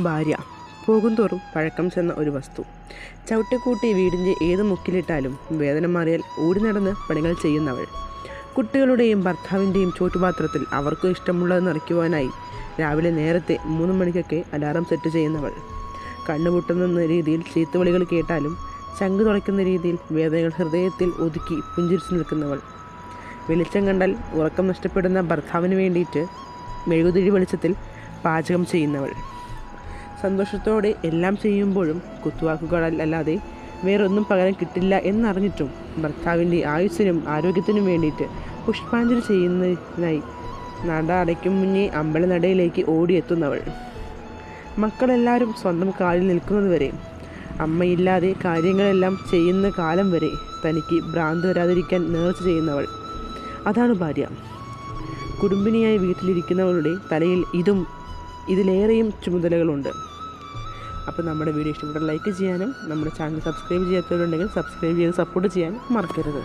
ഭാര്യ. പോകുന്തോറും പഴക്കം ചെന്ന ഒരു വസ്തു. ചവിട്ടിക്കൂട്ടി വീടിന്റെ ഏത് മുക്കിലിട്ടാലും വേദന മാറിയാൽ ഓടി നടന്ന് പണികൾ ചെയ്യുന്നവൾ. കുട്ടികളുടെയും ഭർത്താവിന്റെയും ചോറ്റുപാത്രത്തിൽ അവർക്ക് ഇഷ്ടമുള്ളത് നിറയ്ക്കുവാനായി രാവിലെ നേരത്തെ മൂന്ന് മണിക്കൊക്കെ അലാറം സെറ്റ് ചെയ്യുന്നവൾ. കണ്ണുപൊട്ടുന്ന രീതിയിൽ ചീത്തുവിളികൾ കേട്ടാലും ചങ്ക് തുളയ്ക്കുന്ന രീതിയിൽ വേദനകൾ ഹൃദയത്തിൽ ഒതുക്കി പുഞ്ചിരിച്ചു നിൽക്കുന്നവൾ. വെളിച്ചം കണ്ടാൽ ഉറക്കം നഷ്ടപ്പെടുന്ന ഭർത്താവിന് വേണ്ടിയിട്ട് മെഴുകുതിരി വെളിച്ചത്തിൽ പാചകം ചെയ്യുന്നവൾ. സന്തോഷത്തോടെ എല്ലാം ചെയ്യുമ്പോഴും കുത്തുവാക്കുകളൽ അല്ലാതെ വേറൊന്നും പകരം കിട്ടില്ല എന്നറിഞ്ഞിട്ടും ഭർത്താവിന്റെ ആയുസ്സിനും ആരോഗ്യത്തിനും വേണ്ടിയിട്ട് പുഷ്പാഞ്ജലി ചെയ്യുന്നതിനായി നട അടയ്ക്കും മുന്നേ അമ്പലനടയിലേക്ക് ഓടിയെത്തുന്നവൾ. മക്കളെല്ലാവരും സ്വന്തം കാലിൽ നിൽക്കുന്നതുവരെ അമ്മയില്ലാതെ കാര്യങ്ങളെല്ലാം ചെയ്യുന്ന കാലം വരെ തനിക്ക് ഭ്രാന്ത് വരാതിരിക്കാൻ നേർച്ച ചെയ്യുന്നവൾ. അതാണ് ഭാര്യ. കുടുംബിനിയായി വീട്ടിലിരിക്കുന്നവളുടെ തലയിൽ ഇതും ഇതിലേറെയും ചുമതലകളുണ്ട്. അപ്പോൾ നമ്മുടെ വീഡിയോ ഇഷ്ടപ്പെട്ട ലൈക്ക് ചെയ്യാനും നമ്മുടെ ചാനൽ സബ്സ്ക്രൈബ് ചെയ്യാത്തവരുണ്ടെങ്കിൽ സബ്സ്ക്രൈബ് ചെയ്ത് സപ്പോർട്ട് ചെയ്യാനും മറക്കരുത്.